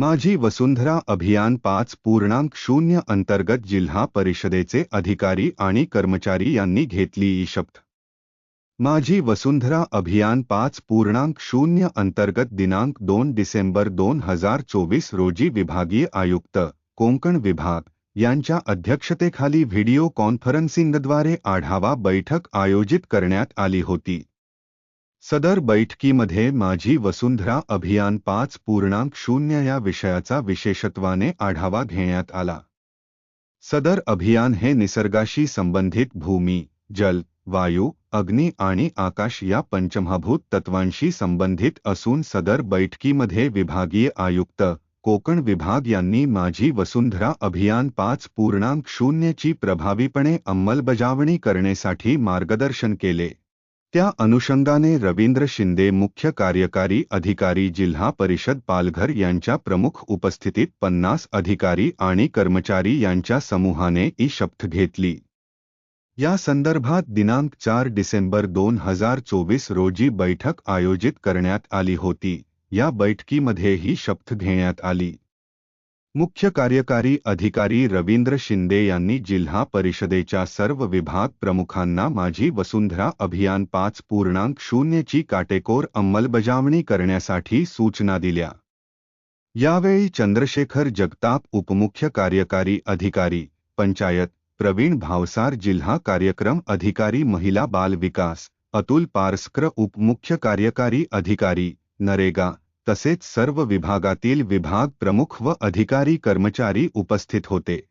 माझी वसुंधरा अभियान पाच पूर्णांक शून्य अंतर्गत जिल्हा परिषदेचे अधिकारी आणि कर्मचारी यांनी घेतली ई शपथ माझी वसुंधरा अभियान पाच पूर्णांक शून्य अंतर्गत दिनांक दोन डिसेंबर दोन हजार चोवीस रोजी विभागीय आयुक्त कोंकण विभाग यांच्या अध्यक्षतेखाली व्हिडिओ कॉन्फरन्सिंगद्वारे आढावा बैठक आयोजित करण्यात आली होती. सदर बैठकीमध्ये माझी वसुंधरा अभियान पाच पूर्णांक शून्य या विषयाचा विशेषत्वाने आढावा घेण्यात आला. सदर अभियान हे निसर्गाशी संबंधित भूमी जल वायू अग्नी आणि आकाश या पंचमहाभूत तत्वांशी संबंधित असून सदर बैठकीमध्ये विभागीय आयुक्त कोकण विभाग यांनी माझी वसुंधरा अभियान पाच पूर्णांक शून्यची प्रभावीपणे अंमलबजावणी करण्यासाठी मार्गदर्शन केले. त्या अनुषंगाने रवींद्र शिंदे मुख्य कार्यकारी अधिकारी जिल्हा परिषद पालघर यांच्या प्रमुख उपस्थितीत पन्नास अधिकारी आणि कर्मचारी यांच्या समूहाने ई शपथ घेतली. या संदर्भात दिनांक चार डिसेंबर दोन हज़ार चोवीस रोजी बैठक आयोजित करण्यात आली होती. या बैठकीमध्ये ही शपथ घेण्यात आली. मुख्य कार्यकारी अधिकारी रवींद्र शिंदे यांनी जिल्हा परिषदेच्या सर्व विभाग प्रमुखांना माझी वसुंधरा अभियान पाच पूर्णांक शून्यची काटेकोर अंमलबजावणी करण्यासाठी सूचना दिल्या. यावेळी चंद्रशेखर जगताप उपमुख्य कार्यकारी अधिकारी पंचायत प्रवीण भावसार जिल्हा कार्यक्रम अधिकारी महिला बाल विकास अतुल पारस्कर उपमुख्य कार्यकारी अधिकारी नरेगा तसेच सर्व विभागातील विभाग प्रमुख व अधिकारी कर्मचारी उपस्थित होते.